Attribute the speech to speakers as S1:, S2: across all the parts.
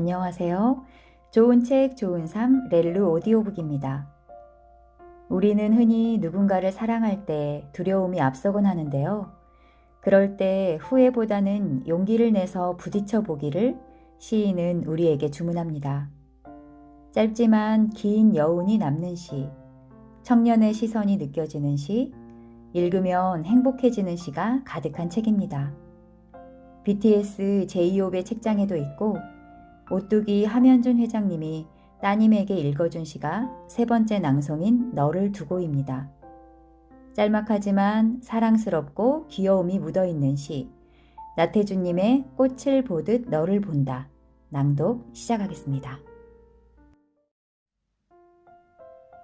S1: 안녕하세요. 좋은 책, 좋은 삶, 렐루 오디오북입니다. 우리는 흔히 누군가를 사랑할 때 두려움이 앞서곤 하는데요. 그럴 때 후회보다는 용기를 내서 부딪혀 보기를 시인은 우리에게 주문합니다. 짧지만 긴 여운이 남는 시, 청년의 시선이 느껴지는 시, 읽으면 행복해지는 시가 가득한 책입니다. BTS 제이홉의 책장에도 있고 오뚜기 함현준 회장님이 따님에게 읽어준 시가 세 번째 낭송인 너를 두고입니다. 짤막하지만 사랑스럽고 귀여움이 묻어있는 시 나태주님의 꽃을 보듯 너를 본다 낭독 시작하겠습니다.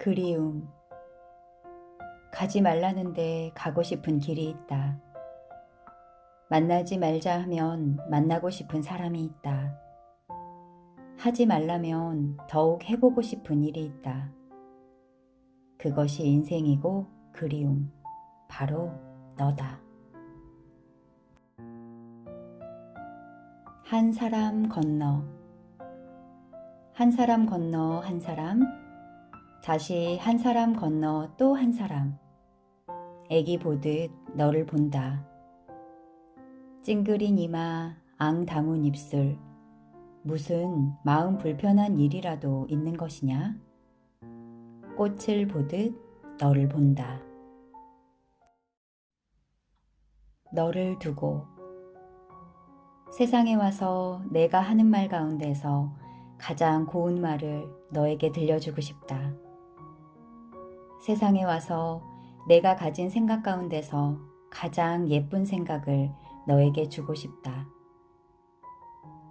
S1: 그리움 가지 말라는데 가고 싶은 길이 있다. 만나지 말자 하면 만나고 싶은 사람이 있다. 하지 말라면 더욱 해보고 싶은 일이 있다. 그것이 인생이고 그리움, 바로 너다. 한 사람 건너, 한 사람 건너 한 사람, 다시 한 사람 건너 또 한 사람, 애기 보듯 너를 본다. 찡그린 이마, 앙 다문 입술, 무슨 마음 불편한 일이라도 있는 것이냐? 꽃을 보듯 너를 본다. 너를 두고 세상에 와서 내가 하는 말 가운데서 가장 고운 말을 너에게 들려주고 싶다. 세상에 와서 내가 가진 생각 가운데서 가장 예쁜 생각을 너에게 주고 싶다.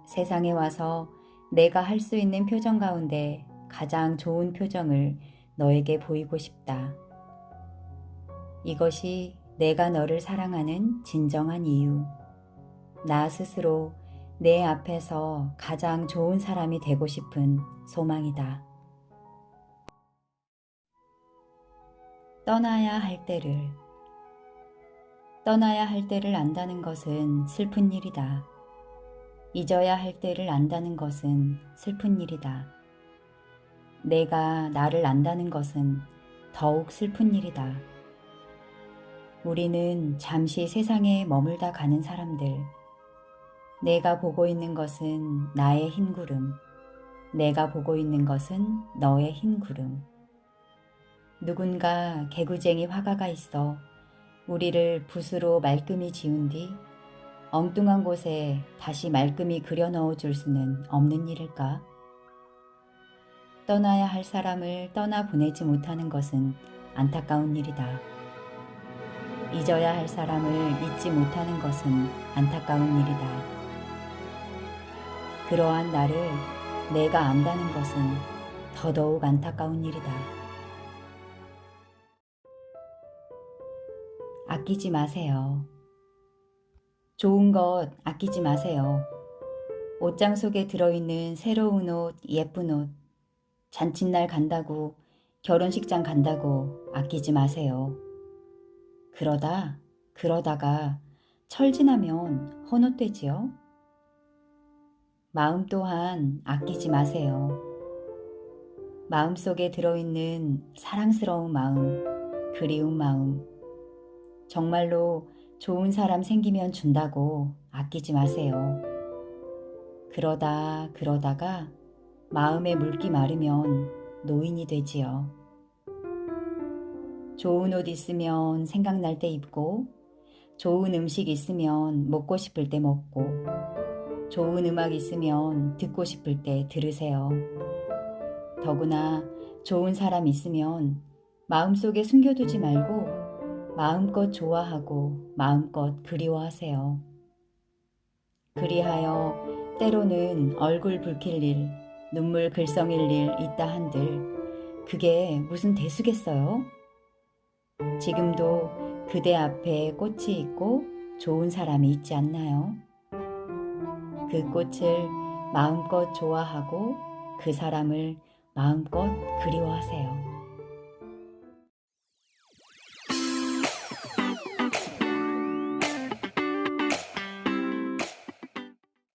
S1: 세상에 와서 내가 할 수 있는 표정 가운데 가장 좋은 표정을 너에게 보이고 싶다. 이것이 내가 너를 사랑하는 진정한 이유. 나 스스로 내 앞에서 가장 좋은 사람이 되고 싶은 소망이다. 떠나야 할 때를 떠나야 할 때를 안다는 것은 슬픈 일이다. 잊어야 할 때를 안다는 것은 슬픈 일이다. 내가 나를 안다는 것은 더욱 슬픈 일이다. 우리는 잠시 세상에 머물다 가는 사람들. 내가 보고 있는 것은 나의 흰 구름. 내가 보고 있는 것은 너의 흰 구름. 누군가 개구쟁이 화가가 있어 우리를 붓으로 말끔히 지운 뒤 엉뚱한 곳에 다시 말끔히 그려 넣어 줄 수는 없는 일일까? 떠나야 할 사람을 떠나 보내지 못하는 것은 안타까운 일이다. 잊어야 할 사람을 잊지 못하는 것은 안타까운 일이다. 그러한 나를 내가 안다는 것은 더더욱 안타까운 일이다. 아끼지 마세요. 좋은 것 아끼지 마세요. 옷장 속에 들어있는 새로운 옷, 예쁜 옷, 잔칫날 간다고, 결혼식장 간다고 아끼지 마세요. 그러다, 그러다가 철 지나면 헌옷되지요? 마음 또한 아끼지 마세요. 마음 속에 들어있는 사랑스러운 마음, 그리운 마음, 정말로 좋은 사람 생기면 준다고 아끼지 마세요. 그러다 그러다가 마음에 물기 마르면 노인이 되지요. 좋은 옷 있으면 생각날 때 입고, 좋은 음식 있으면 먹고 싶을 때 먹고, 좋은 음악 있으면 듣고 싶을 때 들으세요. 더구나 좋은 사람 있으면 마음속에 숨겨두지 말고 마음껏 좋아하고 마음껏 그리워하세요. 그리하여 때로는 얼굴 붉힐 일, 눈물 글썽일 일 있다 한들 그게 무슨 대수겠어요? 지금도 그대 앞에 꽃이 있고 좋은 사람이 있지 않나요? 그 꽃을 마음껏 좋아하고 그 사람을 마음껏 그리워하세요.